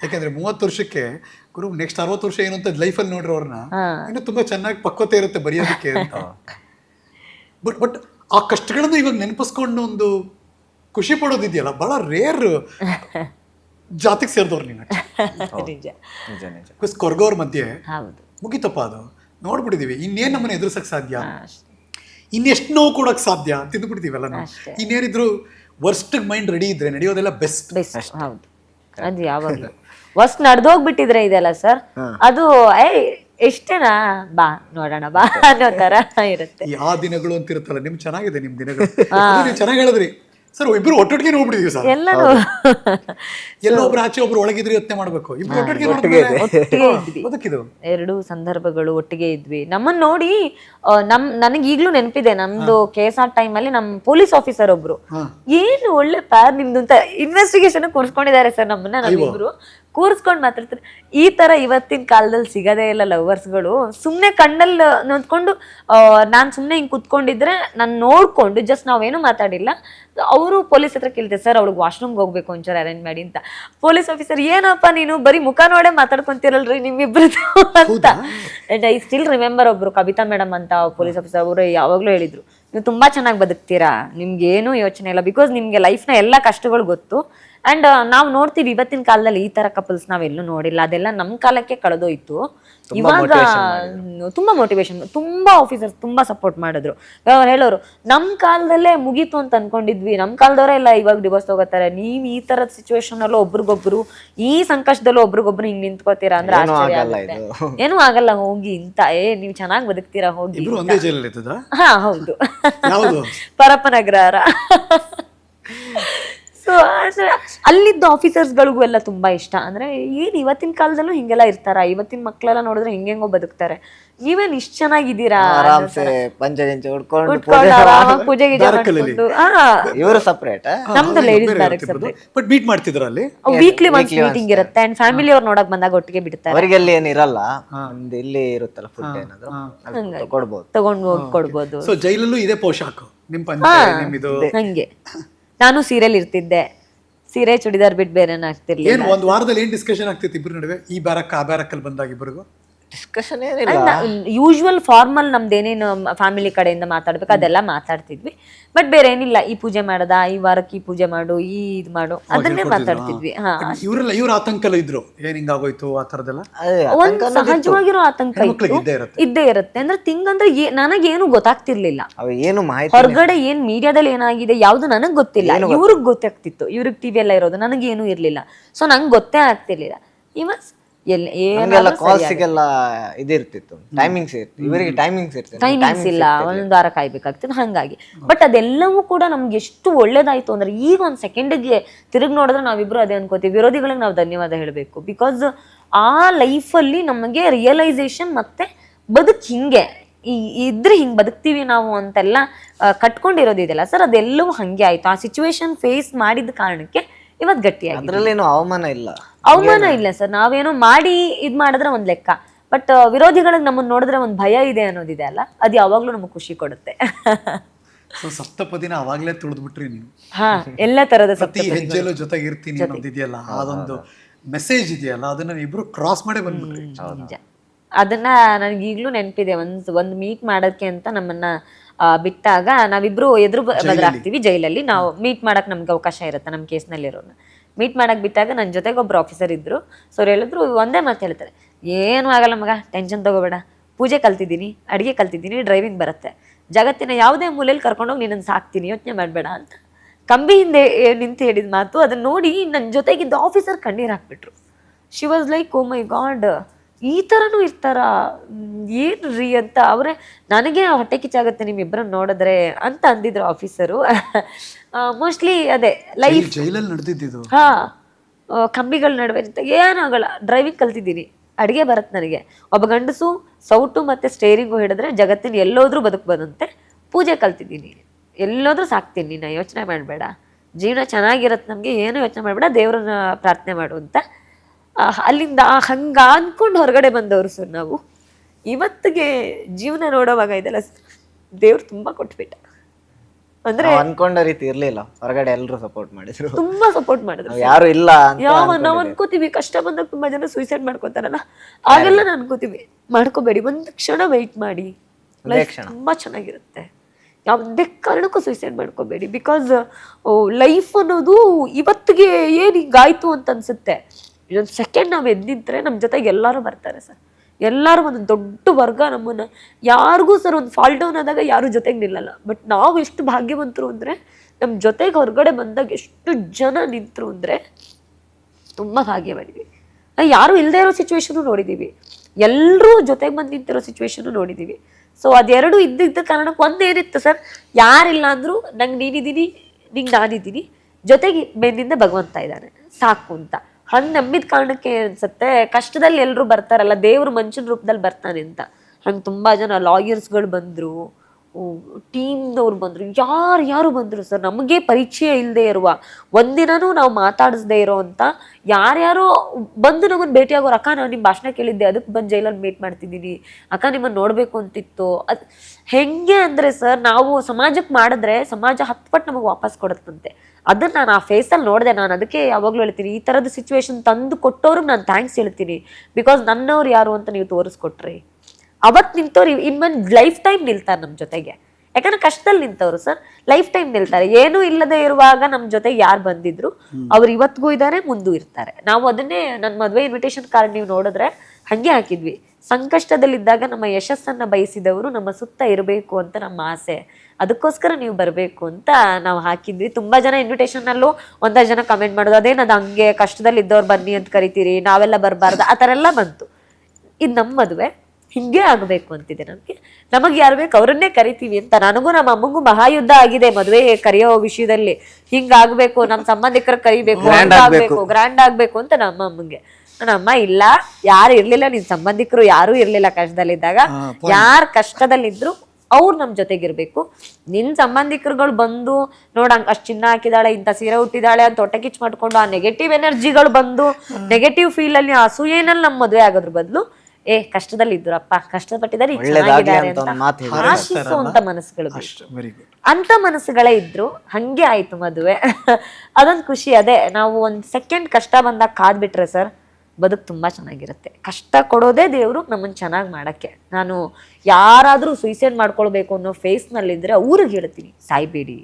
ಯಾಕಂದ್ರೆ ಮೂವತ್ತು ವರ್ಷಕ್ಕೆ ಗುರು ನೆಕ್ಸ್ಟ್ ಅರವತ್ತು ವರ್ಷ ಏನು ಅಂತ ಲೈಫಲ್ಲಿ ನೋಡ್ರಿ ಅವ್ರನ್ನ ಇನ್ನು ತುಂಬಾ ಚೆನ್ನಾಗಿ ಪಕ್ವತೆ ಇರುತ್ತೆ ಬರೆಯೋದಕ್ಕೆ ಅಂತ. ಬಟ್ ಬಟ್ ಆ ಕಷ್ಟಗಳನ್ನ ಇವಾಗ ನೆನಪಿಸ್ಕೊಂಡು ಒಂದು ಖುಷಿ ಪಡೋದಿದೆಯಲ್ಲ ಬಹಳ ರೇರ್ ಜಾತಿಗೆ ಸೇರಿದವ್ರು ನೀನು ನಿಜ. ಮಧ್ಯೆ ಹೌದು. ಮುಗಿತಪ್ಪ ಅದು. ನೋಡ್ಬಿಟ್ಟಿದೀವಿ. ಇನ್ನೇನ್ ನಮ್ಮನ್ನ ಎದುರಿಸಕ್ಕೆ ಸಾಧ್ಯ. ಇನ್ನೆಷ್ಟು ನೋವು ಕೊಡಕ್ ಸಾಧ್ಯ ತಿಂದ್ಬಿಡ್ತೀವಲ್ಲ ನಾವು. ಇನ್ನೇನಿದ್ರು ವರ್ಸ್ಟ್ ಮೈಂಡ್ ರೆಡಿ ಇದ್ರೆ ನಡೆಯೋದೆಲ್ಲ ಬೆಸ್ಟ್ ಬೆಸ್ಟ್ ಹೌದು. ಅದು ಯಾವಾಗಲೂ. ವರ್ಸ್ಟ್ ನಡೆದೋಗ್ಬಿಟ್ಟಿದ್ರೆ ಇದೆಲ್ಲ ಸರ್ ಅದು ಏ ಎಷ್ಟೇನಾ? ಬಾ ನೋಡೋಣ ಬಾ ಅನ್ನೋ ತರ ಇರುತ್ತೆ. ಈ ಆ ದಿನಗಳು ಅಂತ ಇರುತ್ತಲ್ಲ ನಿಮ್ ಚೆನ್ನಾಗಿದೆ ನಿಮ್ ದಿನಗಳು. ಚೆನ್ನಾಗಿ ಹೇಳಿದ್ರಿ. ಸರ್ ಇಬ್ರು ಒಟ್ಟೊಟ್ಟಿಗೆ ನೋಡ್ಬಿಟ್ಟಿದೀವಿ ಸರ್ ಎಲ್ಲರೂ. ಎಲ್ಲೋ ಒಬ್ರು ಆಚೆ ಒಬ್ರು ಒಳಗಿದ್ರೆ ಯೋಚನೆ ಮಾಡ್ಬೇಕು. ಇಬ್ರು ಒಟ್ಟೊಟ್ಟಿಗೆ ಒಟ್ಟಿಗೆ ನೋಡಿದ್ರೆ ಇದ್ವಿ. ಬದುಕಿದು ಎರಡು ಸಂದರ್ಭಗಳು ಒಟ್ಟಿಗೆ ಇದ್ವಿ. ನಮ್ಮನ್ನ ನೋಡಿ ಆ, ನಮ್ ನನಗೆ ಈಗ್ಲೂ ನೆನಪಿದೆ. ನಮ್ದು ಕೆ ಎಸ್ ಆರ್ ಟೈಮ್ ಅಲ್ಲಿ ನಮ್ ಪೊಲೀಸ್ ಆಫೀಸರ್ ಒಬ್ರು. ಏನು ಒಳ್ಳೆ ಪ್ಯಾರ್ ನಿಮ್ದು ಅಂತ ಇನ್ವೆಸ್ಟಿಗೇಷನ್ ಕೊಡ್ಸ್ಕೊಂಡಿದ್ದಾರೆ ಸರ್ ನಮ್ಮನ್ನ ನಮ್ಮಿಬ್ರು ಕೂರ್ಸ್ಕೊಂಡ್ ಮಾತಾಡ್ತಾರೆ. ಈ ಥರ ಇವತ್ತಿನ ಕಾಲದಲ್ಲಿ ಸಿಗೋದೇ ಇಲ್ಲ ಲವರ್ಸ್ಗಳು ಸುಮ್ಮನೆ ಕಣ್ಣಲ್ಲಿ ನೋಡ್ಕೊಂಡು ನಾನು ಸುಮ್ಮನೆ ಹಿಂಗೆ ಕುತ್ಕೊಂಡಿದ್ರೆ ನಾನು ನೋಡಿಕೊಂಡು ಜಸ್ಟ್ ನಾವೇನು ಮಾತಾಡಿಲ್ಲ. ಅವರು ಪೊಲೀಸ್ ಹತ್ರ ಕೇಳ್ತಾರೆ ಸರ್ ಅವ್ಳಿಗೆ ವಾಶ್ರೂಮ್ಗೆ ಹೋಗ್ಬೇಕು ಒಂಚೂರು ಅರೇಂಜ್ ಮಾಡಿ ಅಂತ. ಪೊಲೀಸ್ ಆಫೀಸರ್ ಏನಪ್ಪ ನೀನು? ಬರೀ ಮುಖ ನೋಡೇ ಮಾತಾಡ್ಕೊಂತಿರಲ್ರಿ ನಿಮ್ಮಿಬ್ರದ್ದು ಅಂತ. ಅಂಡ್ ಐ ಸ್ಟಿಲ್ ರಿಮೆಂಬರ್ ಒಬ್ರು ಕವಿತಾ ಮೇಡಮ್ ಅಂತ ಪೊಲೀಸ್ ಆಫೀಸರ್ ಅವರು ಯಾವಾಗಲೂ ಹೇಳಿದ್ರು ನೀವು ತುಂಬ ಚೆನ್ನಾಗಿ ಬದುಕ್ತೀರಾ? ನಿಮ್ಗೆ ಏನೂ ಯೋಚನೆ ಇಲ್ಲ. ಬಿಕಾಸ್ ನಿಮಗೆ ಲೈಫ್ನ ಎಲ್ಲ ಕಷ್ಟಗಳು ಗೊತ್ತು. ಅಂಡ್ ನಾವು ನೋಡ್ತೀವಿ ಇವತ್ತಿನ ಕಾಲದಲ್ಲಿ ಈ ತರ ಕಪಲ್ಸ್ ನಾವೆಲ್ಲೂ ನೋಡಿಲ್ಲ. ಅದೆಲ್ಲ ನಮ್ಮ ಕಾಲಕ್ಕೆ ಕಳೆದೋಯ್ತು. ಇವಾಗ ತುಂಬಾ ಮೋಟಿವೇಶನ್ ತುಂಬಾ ಆಫೀಸರ್ಸ್ ತುಂಬಾ ಸಪೋರ್ಟ್ ಮಾಡಿದ್ರು. ಅವ್ರು ಹೇಳೋರು ನಮ್ ಕಾಲದಲ್ಲೇ ಮುಗೀತು ಅಂತ ಅನ್ಕೊಂಡಿದ್ವಿ. ನಮ್ ಕಾಲದವರೇ ಇಲ್ಲ ಇವಾಗ ಡಿವೋರ್ಸ್ ತಗೋತಾರೆ ನೀವ್ ಈ ತರದ ಸಿಚುವೇಶನ್ ಅಲ್ಲೂ ಒಬ್ರಿಗೊಬ್ರು ಈ ಸಂಕಷ್ಟದಲ್ಲೂ ಒಬ್ರಿಗೊಬ್ರು ಹಿಂಗ್ ನಿಂತ್ಕೋತೀರಾ ಅಂದ್ರೆ ಏನೂ ಆಶ್ಚರ್ಯ ಆಗಲ್ಲ ಆಗುತ್ತೆ. ಇದು. ಏನೂ ಆಗಲ್ಲ ಹೋಗಿ ಇಂತ ಏ ನೀವ್ ಚೆನ್ನಾಗ್ ಬದುಕ್ತೀರಾ ಹೋಗಿ ಹಾ ಹೌದು. ಪರಪ್ಪನಗರ ಸೊ ಅಲ್ಲಿದ್ದ ಆಫೀಸರ್ಸ್ಗಳಿಗೂ ಎಲ್ಲ ತುಂಬಾ ಇಷ್ಟ. ಅಂದ್ರೆ ಏನ್ ಇವತ್ತಿನ ಕಾಲದಲ್ಲೂ ಹಿಂಗೆಲ್ಲ ಇರ್ತಾರ? ಇವತ್ತಿನ ಮಕ್ಳೆಲ್ಲ ನೋಡಿದ್ರೆ ಹೆಂಗೆಂಗೋ ಬದುಕ್ತಾರೆ. ನೀವೇನ್ ಇಷ್ಟ ಚೆನ್ನಾಗಿದ್ದೀರಾ? ಪೂಜೆ ಇವರು ಸಪ್ರೇಟ್ ನಮ್ದು ಲೇಡೀಸ್ ಬಟ್ ಮೀಟ್ ಮಾಡ್ತಿದ್ರ ಅಲ್ಲಿ? ವೀಕ್ಲಿ ಒನ್ಸ್ ಮೀಟಿಂಗ್ ಇರುತ್ತೆ. ಅಂಡ್ ಫ್ಯಾಮಿಲಿ ಅವ್ರು ನೋಡಕ್ ಬಂದಾಗ ಒಟ್ಟಿಗೆ ಬಿಡ್ತಾರೆ. ಅವರಿಗೆ ಅಲ್ಲಿ ಏನಿರಲ್ಲ ಒಂದು ಇಲ್ಲಿ ಇರುತ್ತಲ್ಲ ಫುಡ್ ಏನಾದ್ರು. ಕೊಡ್ಬೋದು ತಗೊಂಡ್ ಹೋಗಿ ಕೊಡ್ಬೋದು. ಸೊ ಜೈಲಲ್ಲೂ ಇದೆ ಪೋಷಾಕು. ಹಂಗೆ. ನಾನು ಸೀರಿಯಲ್ ಇರ್ತಿದ್ದೆ. ಸೀರೆ ಚುಡಿದಾರ್ ಬಿಟ್ಟು ಬೇರೆ ಆಗ್ತಿರ್ಲಿಲ್ಲ. ಏನು, ಒಂದ್ ವಾರದಲ್ಲಿ ಏನು ಡಿಸ್ಕಷನ್ ಆಗ್ತಿತ್ತು ಇಬ್ರು ನಡುವೆ? ಈ ಬ್ಯಾರಕ್ ಆ ಬ್ಯಾರಕ್ಕಲ್ಲಿ ಬಂದಾಗ ಇಬ್ಬರಿಗೂ ಡಿಸ್ಕಷನ್ ಏನಿಲ್ಲ. ಯೂಶುವಲ್ ಫಾರ್ಮಲ್ ನಮ್ದು ಏನೇನು ಫ್ಯಾಮಿಲಿ ಕಡೆಯಿಂದ ಮಾತಾಡ್ಬೇಕು ಅದೆಲ್ಲ ಮಾತಾಡ್ತಿದ್ವಿ. ಬಟ್ ಬೇರೆ ಏನಿಲ್ಲ ಈ ಪೂಜೆ ಮಾಡದ ಈ ವಾರಕ್ಕೆ ಈ ಪೂಜೆ ಮಾಡು ಈ ಇದ್ ಮಾಡು ಅದನ್ನೇ ಮಾತಾಡ್ತಿದ್ವಿ. ಹಾ. ಇವರೆಲ್ಲ ಇವ್ರ ಆತಂಕ ಇದ್ರು. ಏನ್ ಹಿಂಗಾಗೋಯ್ತು ಆ ತರದೆಲ್ಲ ಒಂದ್ ಸಹಜವಾಗಿರೋ ಆತಂಕ ಇತ್ತು. ಇದ್ದೇ ಇರುತ್ತೆ. ಇದ್ದೇ ಇರುತ್ತೆ. ಅಂದ್ರೆ ತಿಂಗ್ ಅಂದ್ರೆ ನನಗೇನು ಗೊತ್ತಾಗ್ತಿರ್ಲಿಲ್ಲ. ಏನು ಮಾಹಿತಿ ಹೊರಗಡೆ ಏನ್ ಮೀಡಿಯಾದಲ್ಲಿ ಏನಾಗಿದೆ ಯಾವ್ದು ನನಗ್ ಗೊತ್ತಿಲ್ಲ. ಇವ್ರಿಗೆ ಗೊತ್ತಾಗ್ತಿತ್ತು. ಇವ್ರಿಗೆ ಟಿವಿ ಎಲ್ಲ ಇರೋದು ನನಗೇನು ಇರ್ಲಿಲ್ಲ. ಸೊ ನಂಗೆ ಗೊತ್ತೇ ಆಗ್ತಿರ್ಲಿಲ್ಲ. ಇವ ಎಲ್ಲಿ ಇದು ಇದಿರ್ತಿತ್ತು. ಟೈಮಿಂಗ್ಸ್ ಇರ್ತಿತ್ತು. ಇವರಿಗೆ ಟೈಮಿಂಗ್ಸ್ ಇರ್ತಿತ್ತು. ಟೈಮಿಂಗ್ಸ್ ಇಲ್ಲ. ಒಂದೊಂದು ವಾರ ಕಾಯ್ಬೇಕಾಗ್ತದೆ ಹಂಗಾಗಿ. ಬಟ್ ಅದೆಲ್ಲವೂ ಕೂಡ ನಮ್ಗೆ ಎಷ್ಟು ಒಳ್ಳೇದಾಯ್ತು ಅಂದ್ರೆ ಈಗ ಒಂದು ಸೆಕೆಂಡಿಗೆ ತಿರುಗಿ ನೋಡಿದ್ರೆ ನಾವಿಬ್ರು ಅದೇ ಅನ್ಕೋತೀವಿ. ವಿರೋಧಿಗಳಿಗೆ ನಾವು ಧನ್ಯವಾದ ಹೇಳಬೇಕು. ಬಿಕಾಸ್ ಆ ಲೈಫಲ್ಲಿ ನಮಗೆ ರಿಯಲೈಸೇಷನ್ ಮತ್ತೆ ಬದುಕ್ ಹಿಂಗೆ. ಈ- ಇದ್ರೆ ಹಿಂಗೆ ಬದುಕ್ತೀವಿ ನಾವು ಅಂತೆಲ್ಲ ಕಟ್ಕೊಂಡಿರೋದಿದೆಲ್ಲ ಕಟ್ಕೊಂಡಿರೋದಿದೆಯಲ್ಲ ಸರ್ ಅದೆಲ್ಲವೂ ಹಂಗೆ ಆಯಿತು. ಆ ಸಿಚುವೇಶನ್ ಫೇಸ್ ಮಾಡಿದ ಕಾರಣಕ್ಕೆ ಇವತ್ತು ಗಟ್ಟಿಯಾಗಿ ಅದ್ರಲ್ಲೇನು ಅವಮಾನ ಇಲ್ಲ. ಅವಮಾನ ಇಲ್ಲ ಸರ್. ನಾವೇನೋ ಮಾಡಿ ಇದ್ ಮಾಡಿದ್ರೆ ಒಂದ್ ಲೆಕ್ಕ. ಬಟ್ ವಿರೋಧಿಗಳಿಗೆ ನಮ್ಮನ್ನ ನೋಡಿದ್ರೆ ಒಂದ್ ಭಯ ಇದೆ ಅನ್ನೋದಿದೆ ಅಲ್ಲ? ಅದು ಯಾವಾಗ್ಲೂ ನಮಗೆ ಖುಷಿ ಕೊಡುತ್ತೆ. ಸೊ ಸಪ್ತಪದಿನ ಅವಾಗ್ಲೇ ತುಳಿದ್ಬಿಟ್ರಿ ನೀವು. ಹಾ ಎಲ್ಲ ತರದ ಪ್ರತಿ ಹೆಜ್ಜೆಲು ಜೊತೆಗೆ. ಇರ್ತೀನಿ ಅನ್ನೋದಿದೆಯಲ್ಲ ಅದೊಂದು ಮೆಸೇಜ್ ಇದೆಯಲ್ಲ ಅದನ್ನ ಇಬ್ರು ಕ್ರಾಸ್ ಮಾಡೇ ಬಂದ್ಬಿಟ್ರಿ. ನಿಜ. ಅದನ್ನ ನನಗೆ ಈಗಲೂ ನೆನಪಿದೆ. ಒಂದ್ ಒಂದ್ ಮೀಟ್ ಮಾಡೋದಕ್ಕೆ ಅಂತ ನಮ್ಮನ್ನ ಬಿಟ್ಟಾಗ ನಾವಿಬ್ರು ಎದುರು ಬದಲಾಗ್ತೀವಿ ಜೈಲಲ್ಲಿ. ನಾವು ಮೀಟ್ ಮಾಡಕ್ ನಮ್ಗೆ ಅವಕಾಶ ಇರುತ್ತೆ ನಮ್ಮ ಕೇಸ್ನಲ್ಲಿರೋನ ಮೀಟ್ ಮಾಡಕ್ ಬಿಟ್ಟಾಗ ನನ್ನ ಜೊತೆಗೆ ಒಬ್ರು ಆಫೀಸರ್ ಇದ್ರು. ಸೊ ಅವ್ರು ಹೇಳಿದ್ರು ಒಂದೇ ಮಾತು ಹೇಳ್ತಾರೆ. ಏನೂ ಆಗಲ್ಲ ಮಗ ಟೆನ್ಷನ್ ತಗೋಬೇಡ. ಪೂಜೆ ಕಲ್ತಿದ್ದೀನಿ ಅಡಿಗೆ ಕಲ್ತಿದ್ದೀನಿ ಡ್ರೈವಿಂಗ್ ಬರುತ್ತೆ. ಜಗತ್ತಿನ ಯಾವುದೇ ಮೂಲೆಯಲ್ಲಿ ಕರ್ಕೊಂಡೋಗಿ ನೀನನ್ನು ಸಾಕ್ತೀನಿ ಯೋಚನೆ ಮಾಡಬೇಡ ಅಂತ. ಕಂಬಿ ಹಿಂದೆ ನಿಂತು ಹೇಳಿದ ಮಾತು ಅದನ್ನ ನೋಡಿ ನನ್ನ ಜೊತೆಗಿದ್ದ ಆಫೀಸರ್ ಕಣ್ಣೀರು ಹಾಕ್ಬಿಟ್ರು. She was like oh my god ಈ ಥರನೂ ಇರ್ತಾರ? ಏನು ರೀ ಅಂತ. ಅವರೇ ನನಗೆ ಹೊಟ್ಟೆ ಕಿಚ್ಚಾಗುತ್ತೆ ನಿಮ್ಮಿಬ್ಬರನ್ನ ನೋಡಿದ್ರೆ ಅಂತ ಅಂದಿದ್ರು ಆಫೀಸರು. ಮೋಸ್ಟ್ಲಿ ಅದೇ ಲೈಫ್ ಜೈಲಲ್ಲಿ ನಡೆದಿದ್ದು ಹಾ ಕಂಬಿಗಳ ನಡುವೆ ನಿಂತ ಏನಾಗಲ್ಲ ಡ್ರೈವಿಂಗ್ ಕಲ್ತಿದ್ದೀನಿ. ಅಡುಗೆ ಬರುತ್ತೆ ನನಗೆ. ಒಬ್ಬ ಗಂಡಸು ಸೌಟು ಮತ್ತು ಸ್ಟೇರಿಂಗು ಹಿಡಿದ್ರೆ ಜಗತ್ತಿನ ಎಲ್ಲೋದ್ರೂ ಬದುಕ್ಬೋದಂತೆ. ಪೂಜೆ ಕಲ್ತಿದ್ದೀನಿ. ಎಲ್ಲೋದ್ರೂ ಸಾಕ್ತೀನಿ. ನಾ ಯೋಚನೆ ಮಾಡಬೇಡ. ಜೀವನ ಚೆನ್ನಾಗಿರತ್ತೆ ನಮಗೆ. ಏನು ಯೋಚನೆ ಮಾಡಬೇಡ. ದೇವ್ರನ್ನ ಪ್ರಾರ್ಥನೆ ಮಾಡು ಅಂತ. ಅಲ್ಲಿಂದ ಹಂಗ ಅಂದ್ಕೊಂಡು ಹೊರಗಡೆ ಬಂದವರು ಸರ್ ನಾವು. ಇವತ್ತಿಗೆ ಜೀವನ ನೋಡೋವಾಗ ಇದೆಲ್ಲ ದೇವ್ರು ತುಂಬಾ ಕೊಟ್ಬಿಟ್ಟ. ಅಂದ್ರೆ ಅನ್ಕೊಂಡ ರೀತಿ ಇರ್ಲಿಲ್ಲ. ಹೊರಗಡೆ ಎಲ್ಲರೂ ಸಪೋರ್ಟ್ ಮಾಡಿದ್ರು. ತುಂಬಾ ಸಪೋರ್ಟ್ ಮಾಡಿದ್ರು ಯಾರು ಇಲ್ಲ ಯಾವ ನಾವು ಅನ್ಕೋತೀವಿ ಕಷ್ಟ ಬಂದಾಗ ತುಂಬಾ ಜನ ಸೂಸೈಡ್ ಮಾಡ್ಕೊತಾರಲ್ಲ ಆಗೆಲ್ಲ ನಾನು ಅನ್ಕೋತೀವಿ. ಮಾಡ್ಕೋಬೇಡಿ ಒಂದ್ ಕ್ಷಣ ವೆಯ್ಟ್ ಮಾಡಿ. ಲೈಫ್ ತುಂಬಾ ಚೆನ್ನಾಗಿರುತ್ತೆ. ಯಾವುದೇ ಕಾರಣಕ್ಕೂ ಸೂಸೈಡ್ ಮಾಡ್ಕೋಬೇಡಿ ಬಿಕಾಸ್ ಲೈಫ್ ಅನ್ನೋದು ಇವತ್ತಿಗೆ ಏನ್ ಹಿಂಗಾಯ್ತು ಅಂತ ಅನ್ಸುತ್ತೆ. ಇದೊಂದು ಸೆಕೆಂಡ್ ನಾವು ಎದ್ದು ನಿಂತ್ರೆ ನಮ್ಮ ಜೊತೆಗೆ ಎಲ್ಲರೂ ಬರ್ತಾರೆ ಸರ್. ಎಲ್ಲರೂ ಒಂದು ದೊಡ್ಡ ವರ್ಗ ನಮ್ಮನ್ನು. ಯಾರಿಗೂ ಸರ್ ಒಂದು ಫಾಲ್ ಡೌನ್ ಆದಾಗ ಯಾರೂ ಜೊತೆಗೆ ನಿಲ್ಲಲ್ಲ. ಬಟ್ ನಾವು ಎಷ್ಟು ಭಾಗ್ಯವಂತರು ಅಂದರೆ ನಮ್ಮ ಜೊತೆಗೆ ಹೊರಗಡೆ ಬಂದಾಗ ಎಷ್ಟು ಜನ ನಿಂತರು ಅಂದರೆ ತುಂಬ ಭಾಗ್ಯವಾಗಿದೆ ಯಾರು ಇಲ್ಲದೆ ಇರೋ ಸಿಚುವೇಶನು ನೋಡಿದ್ದೀವಿ ಎಲ್ಲರೂ ಜೊತೆಗೆ ಬಂದು ನಿಂತಿರೋ ಸಿಚುವೇಶನು ನೋಡಿದ್ದೀವಿ ಸೊ ಅದೆರಡು ಇದ್ದಿದ್ದ ಕಾರಣಕ್ಕೆ ಒಂದೇನಿತ್ತು ಸರ್, ಯಾರಿಲ್ಲ ಅಂದರೂ ನಂಗೆ ನೀನಿದ್ದೀನಿ, ನಿಂಗೆ ನಾನಿದ್ದೀನಿ, ಜೊತೆಗೆ ಬೆನ್ನಿಂದ ಭಗವಂತ ಇದ್ದಾನೆ. ಸಾಕು ಅಂತ. ಹಂಗೆ ನಂಬಿದ ಕಾರಣಕ್ಕೆ ಅನ್ಸುತ್ತೆ. ಕಷ್ಟದಲ್ಲಿ ಎಲ್ಲರೂ ಬರ್ತಾರಲ್ಲ, ದೇವ್ರು ಮನುಷ್ಯನ ರೂಪದಲ್ಲಿ ಬರ್ತಾನೆ ಅಂತ. ಹಂಗೆ ತುಂಬಾ ಜನ ಲಾಯರ್ಸ್ಗಳು ಬಂದ್ರು ಟೀಮ್ನವ್ರು ಬಂದ್ರು, ಯಾರು ಯಾರು ಬಂದ್ರು ಸರ್? ನಮಗೆ ಪರಿಚಯ ಇಲ್ಲದೆ ಇರುವ ಒಂದಿನೂ ನಾವು ಮಾತಾಡಿಸ್ದೇ ಇರೋ ಅಂತ ಯಾರ್ಯಾರೋ ಬಂದು ನಮ್ಮನ್ನು ಭೇಟಿಯಾಗೋರು ಅಕ್ಕ, ನಾನು ನಿಮ್ಮ ಭಾಷಣ ಕೇಳಿದ್ದೆ ಅದಕ್ಕೆ ಬಂದು ಜೈಲಲ್ಲಿ ಮೀಟ್ ಮಾಡ್ತಿದ್ದೀನಿ. ಅಕ್ಕ ನಿಮ್ಮನ್ನು ನೋಡಬೇಕು ಅಂತಿತ್ತು. ಅದು ಹೆಂಗೆ ಅಂದರೆ ಸರ್, ನಾವು ಸಮಾಜಕ್ಕೆ ಮಾಡಿದ್ರೆ ಸಮಾಜ ಹತ್ತು ಪಟ್ಟು ನಮಗೆ ವಾಪಸ್ ಕೊಡುತ್ತಂತೆ. ಅದನ್ನ ನಾನು ಆ ಫೇಸಲ್ಲಿ ನೋಡಿದೆ ನಾನು. ಅದಕ್ಕೆ ಯಾವಾಗಲೂ ಹೇಳ್ತೀನಿ ಈ ಥರದ ಸಿಚುವೇಶನ್ ತಂದು ಕೊಟ್ಟವ್ರಿಗೆ ನಾನು ಥ್ಯಾಂಕ್ಸ್ ಹೇಳ್ತೀನಿ. ಬಿಕಾಸ್ ನನ್ನವ್ರು ಯಾರು ಅಂತ ನೀವು ತೋರಿಸ್ಕೊಟ್ರಿ. ಅವತ್ತು ನಿಂತವ್ರು ಇನ್ನೊಂದು ಲೈಫ್ ಟೈಮ್ ನಿಲ್ತಾರೆ ನಮ್ಮ ಜೊತೆಗೆ. ಯಾಕಂದ್ರೆ ಕಷ್ಟದಲ್ಲಿ ನಿಂತವ್ರು ಸರ್. ಲೈಫ್ ಟೈಮ್ ನಿಲ್ತಾರೆ. ಏನೂ ಇಲ್ಲದೆ ಇರುವಾಗ ನಮ್ಮ ಜೊತೆ ಯಾರು ಬಂದಿದ್ರು ಅವ್ರು ಇವತ್ತಿಗೂ ಇದ್ದಾರೆ ಮುಂದೂ ಇರ್ತಾರೆ. ನಾವು ಅದನ್ನೇ ನನ್ನ ಮದುವೆ ಇನ್ವಿಟೇಷನ್ ಕಾರ್ಡ್ ನೀವು ನೋಡಿದ್ರೆ ಹಂಗೆ ಹಾಕಿದ್ವಿ. ಸಂಕಷ್ಟದಲ್ಲಿದ್ದಾಗ ನಮ್ಮ ಯಶಸ್ಸನ್ನ ಬಯಸಿದವರು ನಮ್ಮ ಸುತ್ತ ಇರಬೇಕು ಅಂತ ನಮ್ಮ ಆಸೆ. ಅದಕ್ಕೋಸ್ಕರ ನೀವು ಬರಬೇಕು ಅಂತ ನಾವು ಹಾಕಿದ್ವಿ. ತುಂಬಾ ಜನ ಇನ್ವಿಟೇಷನ್ನಲ್ಲೂ ಒಂದಷ್ಟು ಜನ ಕಮೆಂಟ್ ಮಾಡೋದು ಅದೇನದು ಹಂಗೆ ಕಷ್ಟದಲ್ಲಿ ಇದ್ದವ್ರು ಬನ್ನಿ ಅಂತ ಕರಿತೀರಿ ನಾವೆಲ್ಲ ಬರಬಾರ್ದು. ಆ ಥರ ಎಲ್ಲ ಬಂತು. ಇದು ನಮ್ಮ ಮದುವೆ. ಹಿಂಗೆ ಆಗಬೇಕು ಅಂತಿದೆ ನಮಗೆ. ನಮಗೆ ಯಾರು ಬೇಕು ಅವರನ್ನೇ ಕರಿತೀವಿ ಅಂತ. ನನಗೂ ನಮ್ಮ ಅಮ್ಮಗೂ ಮಹಾಯುದ್ಧ ಆಗಿದೆ ಮದುವೆ ಕರೆಯೋ ವಿಷಯದಲ್ಲಿ. ಹಿಂಗಾಗಬೇಕು ನಮ್ಮ ಸಂಬಂಧಿಕರ ಕರಿಬೇಕು ಆಗ್ಬೇಕು. ಗ್ರ್ಯಾಂಡ್ ಆಗಬೇಕು ಅಂತ ನಮ್ಮ ಅಮ್ಮಂಗೆ. ನನ್ನ ಅಮ್ಮ ಇಲ್ಲ ಯಾರು ಇರ್ಲಿಲ್ಲ ನಿನ್ ಸಂಬಂಧಿಕರು ಯಾರು ಇರ್ಲಿಲ್ಲ ಕಷ್ಟದಲ್ಲಿದ್ದಾಗ. ಯಾರ್ ಕಷ್ಟದಲ್ಲಿದ್ರು ಅವ್ರು ನಮ್ ಜೊತೆಗಿರ್ಬೇಕು. ನಿನ್ ಸಂಬಂಧಿಕರುಗಳು ಬಂದು ನೋಡ ಅಷ್ಟ್ ಚಿನ್ನ ಹಾಕಿದಾಳೆ ಇಂಥ ಸೀರೆ ಹುಟ್ಟಿದಾಳೆ ಅಂತ ಹೊಟ್ಟೆ ಕಿಚ್ ಮಾಡ್ಕೊಂಡು ಆ ನೆಗೆಟಿವ್ ಎನರ್ಜಿಗಳು ಬಂದು ನೆಗೆಟಿವ್ ಫೀಲ್ ಅಲ್ಲಿ ಅಸೂಯೇನಲ್ಲಿ ನಮ್ ಮದ್ವೆ ಆಗೋದ್ರ ಬದಲು ಏ ಕಷ್ಟದಲ್ಲಿ ಇದ್ರಪ್ಪ ಕಷ್ಟಪಟ್ಟಿದ್ದಾರೆ ಆಶಿಸುವಂತ ಮನಸ್ಸುಗಳು ಬೇಕು. ಅಷ್ಟು ವೆರಿ ಗುಡ್ ಅಂತ ಮನಸ್ಸುಗಳೇ ಇದ್ರು ಹಂಗೆ ಆಯ್ತು ಮದುವೆ. ಅದೊಂದು ಖುಷಿ ಅದೇ ನಾವು ಒಂದ್ ಸೆಕೆಂಡ್ ಕಷ್ಟ ಬಂದಾಗ ಕಾದ್ಬಿಟ್ರೆ ಸರ್ ಬದುಕು ತುಂಬ ಚೆನ್ನಾಗಿರುತ್ತೆ. ಕಷ್ಟ ಕೊಡೋದೇ ದೇವರು ನಮ್ಮನ್ನು ಚೆನ್ನಾಗಿ ಮಾಡೋಕ್ಕೆ. ನಾನು ಯಾರಾದರೂ ಸುಯಿಸೈಡ್ ಮಾಡ್ಕೊಳ್ಬೇಕು ಅನ್ನೋ ಫೇಸ್ನಲ್ಲಿದ್ದರೆ ಅವ್ರಿಗೆ ಹೇಳ್ತೀನಿ, ಸಾಯ್ಬೇಡಿ.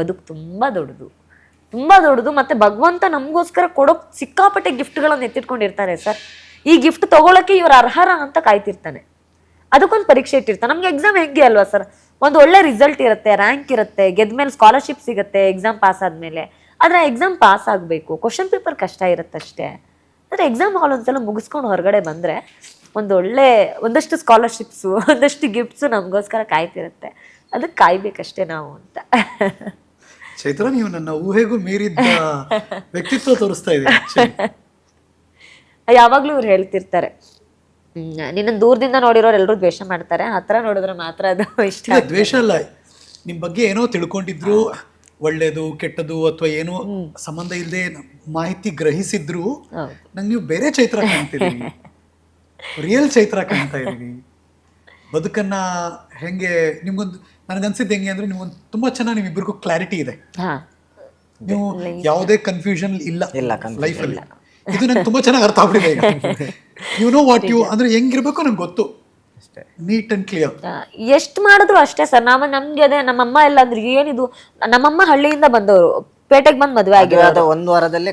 ಬದುಕು ತುಂಬ ದೊಡ್ಡದು. ತುಂಬ ದೊಡ್ಡದು ಮತ್ತು ಭಗವಂತ ನಮಗೋಸ್ಕರ ಕೊಡೋ ಸಿಕ್ಕಾಪಟ್ಟೆ ಗಿಫ್ಟ್ಗಳನ್ನು ಎತ್ತಿಟ್ಕೊಂಡಿರ್ತಾರೆ ಸರ್. ಈ ಗಿಫ್ಟ್ ತೊಗೊಳಕ್ಕೆ ಇವ್ರು ಅರ್ಹರ ಅಂತ ಕಾಯ್ತಿರ್ತಾನೆ. ಅದಕ್ಕೊಂದು ಪರೀಕ್ಷೆ ಇಟ್ಟಿರ್ತಾನೆ. ನಮಗೆ ಎಕ್ಸಾಮ್ ಹೆಂಗೆ ಅಲ್ವಾ ಸರ್? ಒಂದು ಒಳ್ಳೆ ರಿಸಲ್ಟ್ ಇರುತ್ತೆ ರ್ಯಾಂಕ್ ಇರುತ್ತೆ ಗೆದ್ಮೇಲೆ ಸ್ಕಾಲರ್ಶಿಪ್ ಸಿಗುತ್ತೆ ಎಕ್ಸಾಮ್ ಪಾಸ್ ಆದ್ಮೇಲೆ. ಆದರೆ ಎಕ್ಸಾಮ್ ಪಾಸ್ ಆಗಬೇಕು. ಕ್ವಶನ್ ಪೇಪರ್ ಕಷ್ಟ ಇರುತ್ತಷ್ಟೇ. ಆದರೆ ಎಕ್ಸಾಮ್ ಹಾಲ್ ಒಂದ್ಸಲ ಮುಗಿಸ್ಕೊಂಡು ಹೊರಗಡೆ ಬಂದರೆ ಒಂದು ಒಳ್ಳೆ ಒಂದಷ್ಟು ಸ್ಕಾಲರ್ಶಿಪ್ಸು ಒಂದಷ್ಟು ಗಿಫ್ಟ್ಸು ನಮಗೋಸ್ಕರ ಕಾಯ್ತಿರುತ್ತೆ. ಅದಕ್ಕೆ ಕಾಯ್ಬೇಕಷ್ಟೇ ನಾವು ಅಂತ. ಚೈತ್ರ ನೀವು ನನ್ನ ಊಹೆಗೂ ಮೀರಿದ ವ್ಯಕ್ತಿತ್ವ ತೋರಿಸ್ತಾ ಇದೆ ಯಾವಾಗಲೂ ಇವ್ರು ಹೇಳ್ತಿರ್ತಾರೆ. ನಿನ್ನ ದೂರದಿಂದ ನೋಡಿರೋರು ಎಲ್ಲರೂ ದ್ವೇಷ ಮಾಡ್ತಾರೆ. ಹತ್ರ ನೋಡಿದ್ರೆ ಮಾತ್ರ ಅದು ಇಷ್ಟ ದ್ವೇಷ ಅಲ್ಲ. ನಿಮ್ಮ ಬಗ್ಗೆ ಏನೋ ತಿಳ್ಕೊಂಡಿದ್ರು. ಒಳ್ಳೇದು ಕೆಟ್ಟದು ಅಥವಾ ಏನು ಸಂಬಂಧ ಇಲ್ಲದೆ ಮಾಹಿತಿ ಗ್ರಹಿಸಿದ್ರು. ನಂಗೆ ನೀವು ಬೇರೆ ಚೈತ್ರ ಕಾಣ್ತಿದೀವಿ ರಿಯಲ್ ಚೈತ್ರ ಕಾಣ್ತಾ ಇದ್ದೀವಿ ಬದುಕನ್ನ ಹೆಂಗೆ ನಿಮ್ಗೊಂದು ನನಗನ್ಸಿದ್ದು ಹೆಂಗೆ ಅಂದ್ರೆ ನಿಮ್ಗೊಂದು ತುಂಬಾ ಚೆನ್ನಾಗಿ ನಿಮ್ಮಿಬ್ಬರಿಗೂ ಕ್ಲಾರಿಟಿ ಇದೆ. ಹಾ. ನೀವು ಯಾವುದೇ ಕನ್ಫ್ಯೂಷನ್ ಇಲ್ಲ ಇಲ್ಲ, ಲೈಫ್ ಅಲ್ಲಿ. ಇದು ನಂಗೆ ತುಂಬಾ ಚೆನ್ನಾಗಿ ಅರ್ಥ ಆಗ್ಬಿಟ್ಟಿದೆ ಈಗ. ಯು ನೋ ವಾಟ್ ಯು ಅಂದ್ರೆ ಹೆಂಗಿರ್ಬೇಕು ನಂಗೆ ಗೊತ್ತು. ಅಷ್ಟೇ. Neat and clear. ಎಷ್ಟು ಮಾಡಿದ್ರು ಅಷ್ಟೇ ಸರ್. ನಾವು ನಮ್ಗೆ ಅದೇ ನಮ್ಮಮ್ಮ ಎಲ್ಲ ಅಂದ್ರೆ ಏನಿದು ನಮ್ಮಮ್ಮ ಹಳ್ಳಿಯಿಂದ ಬಂದವರು ಪೇಟೆಗೆ ಬಂದು ಮದುವೆ ಆಗಿರೋದು. ಒಂದು ವಾರದಲ್ಲೇ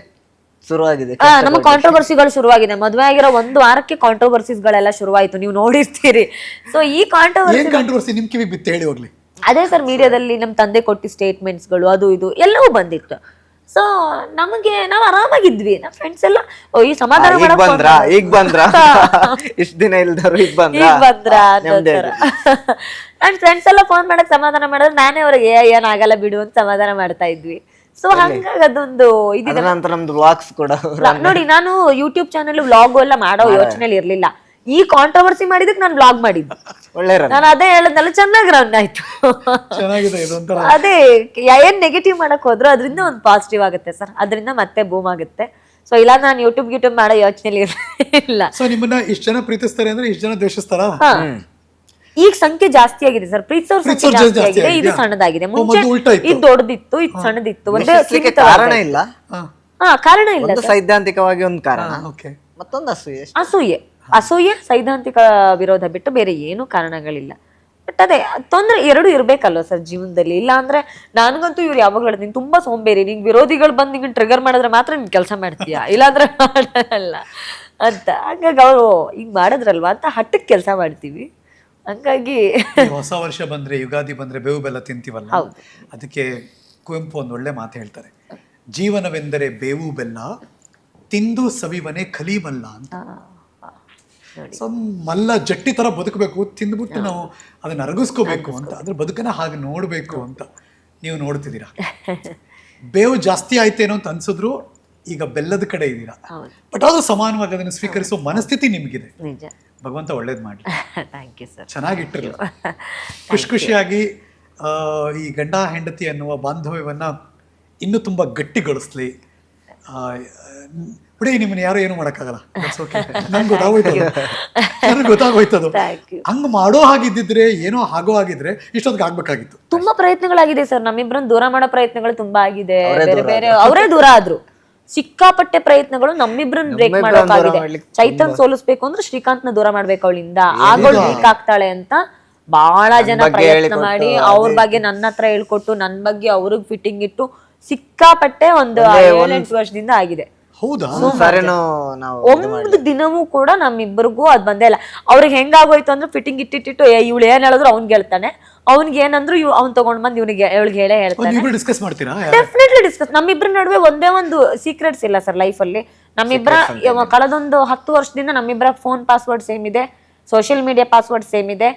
ಶುರುವಾಗಿದೆ ನಮ್ಮ ಕಾಂಟ್ರವರ್ಸಿಗಳು ಶುರುವಾಗಿದೆ. ಮದುವೆ ಆಗಿರೋ ಒಂದು ವಾರಕ್ಕೆ ಕಾಂಟ್ರವರ್ಸಿಸ್ ಗಳೆಲ್ಲ ಶುರುವಾಯ್ತು. ನೀವು ನೋಡಿರ್ತೀರಿ. ಸೊ ಈ ಕಾಂಟ್ರವರ್ಸಿ ಏನ್ ಕಾಂಟ್ರವರ್ಸಿ ನಿಮ್ ಕಿವಿ ಬಿತ್ತು. ಹೇಳಿ ಹೋಗ್ಲಿ. ಅದೇ ಸರ್ ಮೀಡಿಯಾದಲ್ಲಿ ನಮ್ಮ ತಂದೆ ಕೊಟ್ಟಿ ಸ್ಟೇಟ್ಮೆಂಟ್ಸ್ಗಳು ಅದು ಇದು ಎಲ್ಲವೂ ಬಂದಿತ್ತು. ಸೊ ನಮಗೆ ನಾವು ಆರಾಮಾಗಿದ್ವಿ. ನಮ್ಮ ಫ್ರೆಂಡ್ಸ್ ಎಲ್ಲ ಓ ಈ ಸಮಾಧಾನ ಈಗ ಮಾಡಕ್ ಬಂದ್ರ? ಈಗ ಬಂದ್ರ? ಇಷ್ಟ ದಿನ ಇಲ್ದರು ಈಗ ಬಂದ್ರ? ಈಗ ಬಂದ್ರ ನೆಮ್ಮದಿ ನನ್ ಫ್ರೆಂಡ್ಸ್ ಎಲ್ಲ ಫೋನ್ ಮಾಡಕ್ ಸಮಾಧಾನ ಮಾಡಿದ್ರೆ ನಾನೇ ಅವ್ರಿಗೆ ಏ ಆಗಲ್ಲ ಬಿಡು ಅಂತ ಸಮಾಧಾನ ಮಾಡ್ತಾ ಇದ್ವಿ. ಸೊ ಹಂಗಾಗಿ ಅದೊಂದು ಇದಿದೆ. ಅದ್ರ ನಂತರ ನಮ್ದು ವ್ಲಾಗ್ಸ್ ಕೂಡ ನೋಡಿ ನಾನು ಯೂಟ್ಯೂಬ್ ಚಾನಲ್ ವ್ಲಾಗ್ ಎಲ್ಲ ಮಾಡೋ ಯೋಚನೆಲಿ ಇರ್ಲಿಲ್ಲ. ಈ ಕಾಂಟ್ರವರ್ಸಿ ಮಾಡಿದಕ್ಕೆ ನಾನು ಬ್ಲಾಗ್ ಮಾಡಿದ್ದು. ಒಳ್ಳೆ ರನ್ ನಾನು ಅದೇ ಹೇಳದ್ನಲ್ಲ ಚೆನ್ನಾಗಿ ರನ್ ಆಯ್ತು. ಚೆನ್ನಾಗಿದೆ ಅದೇ ಏನ್ ನೆಗೆಟಿವ್ ಮಾಡಕ್ ಹೋದ್ರು ಅದರಿಂದ ಒಂದು ಪಾಸಿಟಿವ್ ಆಗುತ್ತೆ ಸರ್. ಅದರಿಂದ ಮತ್ತೆ ಬೂಮ್ ಆಗುತ್ತೆ. ಸೊ ಇಲ್ಲ ನಾನು ಯೂಟ್ಯೂಬ್ ಯೂಟ್ಯೂಬ್ ಮಾಡೋ ಯೋಚನೆ ಇಲ್ಲ. ಸೊ ನಿಮ್ಮನ್ನ ಇಷ್ಟು ಜನ ಪ್ರೀತಿಸ್ತಾರೆ ಅಂದ್ರೆ ಇಷ್ಟು ಜನ ದ್ವೇಷಿಸ್ತಾರಾ? ಹಾ. ಈಗ ಸಂಖ್ಯೆ ಜಾಸ್ತಿ ಆಗಿದೆ ಸರ್. ಪ್ರೀತಿಸೋರ್ ಸಂಖ್ಯೆ ಜಾಸ್ತಿ ಆಗಿದೆ. ಇದು ಸಣ್ಣದಾಗಿದೆ. ಮುಂಚೆ ಉಲ್ಟಾ ಇತ್ತು. ಇದು ದೊಡ್ಡದಿತ್ತು ಇದು ಸಣ್ಣದಿತ್ತು. ಒಂದೇ ಕಾರಣ ಇಲ್ಲ. ಹಾ. ಕಾರಣ ಇಲ್ಲ ಒಂದು ಸೈದ್ಧಾಂತಿಕವಾಗಿ ಒಂದು ಕಾರಣ. ಓಕೆ ಮತ್ತೊಂದು ಅಸೂಯೆ. ಅಸೂಯೆ. ಅಸೂಯೆ ಸೈದ್ಧಾಂತಿಕ ವಿರೋಧ ಬಿಟ್ಟು ಬೇರೆ ಏನು ಕಾರಣಗಳಿಲ್ಲ. ಬಟ್ ಅದೇ ತೊಂದರೆ ಎರಡು ಇರಬೇಕಲ್ವ ಸರ್ ಜೀವನದಲ್ಲಿ? ಇಲ್ಲ ಅಂದ್ರೆ ನನಗಂತೂ ಇವ್ರು ಯಾವಾಗ ಹೇಳ್ತೀನಿ ತುಂಬಾ ಸೋಂಬೇರಿ. ನಿಂಗೆ ವಿರೋಧಿಗಳು ಬಂದು ನಿಂಗೆ ಟ್ರಿಗರ್ ಮಾಡಿದ್ರೆ ಮಾತ್ರ ನೀನು ಕೆಲಸ ಮಾಡ್ತೀಯಾ? ಇಲ್ಲಾಂದ್ರೆ ಮಾಡಲ್ಲ. ಅಂತ. ಹಂಗಾಗಿ ಅವರು ಹಿಂಗೆ ಮಾಡಿದ್ರಲ್ವಾ ಅಂತ ಹಟ್ಟಕ್ಕೆ ಕೆಲಸ ಮಾಡ್ತೀವಿ. ಹಂಗಾಗಿ ಹೊಸ ವರ್ಷ ಬಂದ್ರೆ ಯುಗಾದಿ ಬಂದ್ರೆ ಬೇವು ಬೆಲ್ಲ ತಿಂತೀವಲ್ಲ? ಅದಕ್ಕೆ ಕುವೆಂಪು ಒಂದು ಒಳ್ಳೆ ಮಾತು ಹೇಳ್ತಾರೆ. ಜೀವನವೆಂದರೆ ಬೇವು ಬೆಲ್ಲ ತಿಂದು ಸವಿವನೆ ಕಲೀಬಲ್ಲ ಅಂತ. ಸೊ ಮಲ್ಲ ಜಟ್ಟಿ ತರ ಬದುಕಬೇಕು ತಿಂದ್ಬಿಟ್ಟು ನಾವು ಅದನ್ನ ಅರಗಿಸ್ಕೋಬೇಕು ಅಂತ. ಅದ್ರ ಬದುಕನ್ನ ಹಾಗೆ ನೋಡಬೇಕು ಅಂತ ನೀವು ನೋಡ್ತಿದ್ದೀರಾ. ಬೇವು ಜಾಸ್ತಿ ಆಯ್ತೇನೋ ಅಂತ ಅನ್ಸಿದ್ರು ಈಗ ಬೆಲ್ಲದ ಕಡೆ ಇದ್ದೀರಾ. ಬಟ್ ಅದು ಸಮಾನವಾಗಿ ಅದನ್ನು ಸ್ವೀಕರಿಸೋ ಮನಸ್ಥಿತಿ ನಿಮಗಿದೆ. ಭಗವಂತ ಒಳ್ಳೇದು ಮಾಡಿ ಥ್ಯಾಂಕ್ ಯು ಸರ್ ಚೆನ್ನಾಗಿಟ್ಟಿರಲ್ಲ ಖುಷಿ ಖುಷಿಯಾಗಿ ಈ ಗಂಡ ಹೆಂಡತಿ ಅನ್ನುವ ಬಾಂಧವ್ಯವನ್ನು ಇನ್ನೂ ತುಂಬಾ ಗಟ್ಟಿಗೊಳಿಸ್ಲಿ. ಬಿಡಿ ನಿಮ್ಮನ್ನ ಯಾರು ಏನು ಮಾಡಕ್ಕಾಗಲ್ಲ. ನಂಗೆ ಗೊತ್ತಾಗೋಯ್ತದೆ ನನಗೆ ಗೊತ್ತಾಗೋಯ್ತದು ಥ್ಯಾಂಕ್ ಯು ಹಂಗ್ ಮಾಡೋ ಹಾಗಿದ್ದಿದ್ರೆ ಏನೋ ಆಗೋ ಆಗಿದ್ರೆ ಇಷ್ಟೊತ್ತಿಗೆ ಆಗ್ಬೇಕಾಗಿತ್ತು. ತುಂಬಾ ಪ್ರಯತ್ನಗಳಾಗಿದೆ ಸರ್. ನಮ್ಮಿಬ್ಬರನ್ನ ದೂರ ಮಾಡೋ ಪ್ರಯತ್ನಗಳು ತುಂಬಾ ಆಗಿದೆ. ಬೇರೆ ಬೇರೆ ಅವರೇ ದೂರ ಆದ್ರು. ಸಿಕ್ಕಾಪಟ್ಟೆ ಪ್ರಯತ್ನಗಳು ನಮ್ಮಿಬ್ರನ್ ಬ್ರೇಕ್ ಮಾಡೋಕ್ಕಾಗಿದೆ. ಚೈತನ್ ಸೋಲಿಸ್ಬೇಕು ಅಂದ್ರೆ ಶ್ರೀಕಾಂತ್ನ ದೂರ ಮಾಡ್ಬೇಕು ಅವಳಿಂದ. ಆಗೋಳು ವೀಕ್ ಆಗ್ತಾಳೆ ಅಂತ ಬಹಳ ಜನ ಪ್ರಯತ್ನ ಮಾಡಿ ಅವ್ರ ಬಗ್ಗೆ ನನ್ನ ಹತ್ರ ಹೇಳ್ಕೊಟ್ಟು ನನ್ ಬಗ್ಗೆ ಅವ್ರಿಗೆ ಫಿಟ್ಟಿಂಗ್ ಇಟ್ಟು ಸಿಕ್ಕಾಪಟ್ಟೆ ಒಂದು ಏಳೆಂಟು ವರ್ಷದಿಂದ ಆಗಿದೆ. ಹೌದಾ? ಸಾರೇನೋ ನಾವು ಒಂದು ದಿನವೂ ಕೂಡ ನಮ್ಮಿಬ್ಬರಿಗೂ ಅದ್ ಬಂದೇ ಇಲ್ಲ. ಅವ್ರಿಗೆ ಹೆಂಗಾಗೋಯ್ತು ಅಂದ್ರೆ ಫಿಟ್ಟಿಂಗ್ ಇಟ್ಟಿಟ್ಟಿಟ್ಟು ಏ ಇವಳು ಏನ್ ಹೇಳಿದ್ರು ಅವ್ನ್ ಹೇಳ್ತಾನೆ ಅವ್ನಿಗೆ ಏನಂದ್ರು ಇವ್ ಅವ್ನ್ ತಗೊಂಡ್ ಬಂದ್ ಇವ್ನಿಗೆ ಇವಳಿಗೆ ಹೇಳೇ ಹೇಳ್ತಾನೆ. ಡಿಸ್ಕಸ್ ಮಾಡ್ತೀರಾ? ಡೆಫಿನೆಟ್ಲಿ ಡಿಸ್ಕಸ್ ನಮ್ಮಿಬ್ರ ನಡುವೆ ಒಂದೇ ಒಂದು ಸೀಕ್ರೆಟ್ಸ್ ಇಲ್ಲ ಸರ್ ಲೈಫ್ ಅಲ್ಲಿ. ನಮ್ಮಿಬ್ರ ಇವ- ಕಳೆದೊಂದು ಹತ್ತು ವರ್ಷದಿಂದ ನಮ್ಮಿಬ್ರ ಫೋನ್ ಪಾಸ್ವರ್ಡ್ ಸೇಮ್ ಇದೆ ಸೋಷಿಯಲ್ ಮೀಡಿಯಾ ಪಾಸ್ವರ್ಡ್ ಸೇಮ್ ಇದೆ.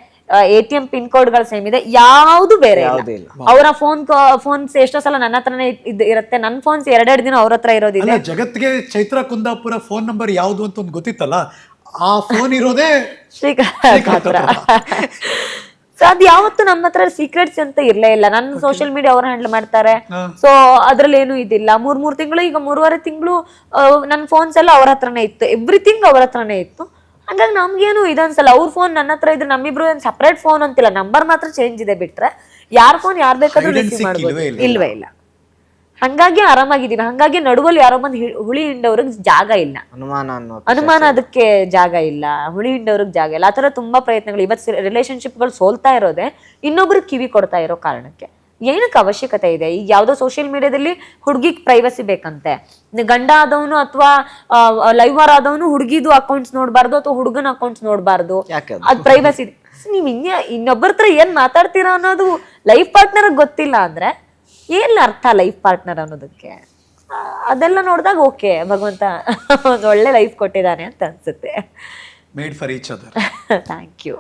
ಎ ಟಿ ಎಂ ಪಿನ್ ಕೋಡ್ಗಳು ಸೇಮ್ ಇದೆ. ಯಾವುದು ಬೇರೆ ಯಾವ್ದು ಇಲ್ಲ. ಇಲ್ಲ. ಅವರ ಫೋನ್ ಫೋನ್ಸ್ ಎಷ್ಟೋ ಸಲ ನನ್ನ ಹತ್ರನೇ ಇರುತ್ತೆ. ನನ್ನ ಫೋನ್ಸ್ ಎರಡೆರಡು ದಿನ ಅವ್ರ ಹತ್ರ ಇರೋದಿಲ್ಲ ಜಗತ್ಗೆ ಚೈತ್ರ ಕುಂದಾಪುರ ಫೋನ್ ನಂಬರ್ ಯಾವ್ದು ಅಂತ ಒಂದು ಗೊತ್ತಿತ್ತಲ್ಲ? ಆ ಫೋನ್ ಇರೋದೇ ಶ್ರೀಕಾಂತ್ ಸೊ ಅದ್ ಯಾವತ್ತು ನಮ್ಮ ಹತ್ರ ಸೀಕ್ರೆಟ್ಸ್ ಅಂತ ಇರ್ಲೇ ಇಲ್ಲ. ನನ್ನ ಸೋಷಿಯಲ್ ಮೀಡಿಯಾ ಅವ್ರು ಹ್ಯಾಂಡಲ್ ಮಾಡ್ತಾರೆ. ಸೊ ಅದ್ರಲ್ಲಿ ಏನು ಇದಿಲ್ಲ. ಮೂರ್ ಮೂರ್ ತಿಂಗಳು ಈಗ ಮೂರುವರೆ ತಿಂಗಳು ನನ್ನ ಫೋನ್ಸ್ ಎಲ್ಲ ಅವ್ರ ಹತ್ರನೇ ಇತ್ತು. ಎವ್ರಿಥಿಂಗ್ ಅವ್ರ ಹತ್ರನೇ ಇತ್ತು. ಹಂಗಾಗಿ ನಮ್ಗೇನು ಇದನ್ಸಲ್ಲ ಅವ್ರ ಫೋನ್ ನನ್ನ ಹತ್ರ ಇದ್ರೆ ನಮ್ಮಿಬ್ರು ಏನ್ ಸಪರೇಟ್ ಫೋನ್ ಅಂತಿಲ್ಲ ನಂಬರ್ ಮಾತ್ರ ಚೇಂಜ್ ಇದೆ ಬಿಟ್ರೆ ಯಾರ ಫೋನ್ ಯಾರ್ ಬೇಕಾದ್ರೂ ರಿಸೀವ್ ಮಾಡ್ಬೋದು. ಇಲ್ವೇ ಇಲ್ಲ. ಹಂಗಾಗಿ ಆರಾಮಾಗಿದ್ದೀನಿ ಹಂಗಾಗಿ ನಡುವಲ್ಲಿ ಯಾರೋ ಬಂದು ಹುಳಿ ಹಿಂಡವ್ರಿಗೆ ಜಾಗ ಇಲ್ಲ. ಅನುಮಾನ ಅನ್ನೋ ಅನುಮಾನ ಅದಕ್ಕೆ ಜಾಗ ಇಲ್ಲ. ಹುಳಿ ಹಿಂಡವ್ರಿಗೆ ಜಾಗ ಇಲ್ಲ. ಆ ಆತರ ತುಂಬಾ ಪ್ರಯತ್ನಗಳು. ಇವತ್ತು ರಿಲೇಶನ್ಶಿಪ್ಗಳು ಸೋಲ್ತಾ ಇರೋದೆ ಇನ್ನೊಬ್ರಿಗೆ ಕಿವಿ ಕೊಡ್ತಾ ಇರೋ ಕಾರಣಕ್ಕೆ. ಏನಕ್ಕೆ ಅವಶ್ಯಕತೆ ಇದೆ? ಈಗ ಯಾವುದೋ ಸೋಷಿಯಲ್ ಮೀಡಿಯಾದಲ್ಲಿ ಹುಡುಗಿಗೆ ಪ್ರೈವಸಿ ಬೇಕಂತೆ. ಗಂಡ ಆದವನು ಅಥವಾ ಲೈವರ್ ಆದವನು ಹುಡುಗಿದು ಅಕೌಂಟ್ಸ್ ನೋಡಬಾರ್ದು ಅಥವಾ ಹುಡುಗನ ಅಕೌಂಟ್ಸ್ ನೋಡಬಾರ್ದು. ಯಾಕೆ ಅದು? ಪ್ರೈವಸಿ ನೀವು ಇನ್ಯ ಇನ್ನೊಬ್ಬರ ಹತ್ರ ಏನ್ ಮಾತಾಡ್ತೀರಾ ಅನ್ನೋದು ಲೈಫ್ ಪಾರ್ಟ್ನರ್ ಗೊತ್ತಿಲ್ಲ ಅಂದ್ರೆ ಏನ್ ಅರ್ಥ ಲೈಫ್ ಪಾರ್ಟ್ನರ್ ಅನ್ನೋದಕ್ಕೆ? ಅದೆಲ್ಲ ನೋಡಿದಾಗ ಓಕೆ ಭಗವಂತ ಒಂದು ಒಳ್ಳೆ ಲೈಫ್ ಕೊಟ್ಟಿದ್ದಾನೆ ಅಂತ ಅನ್ಸುತ್ತೆ. Made for each other thank you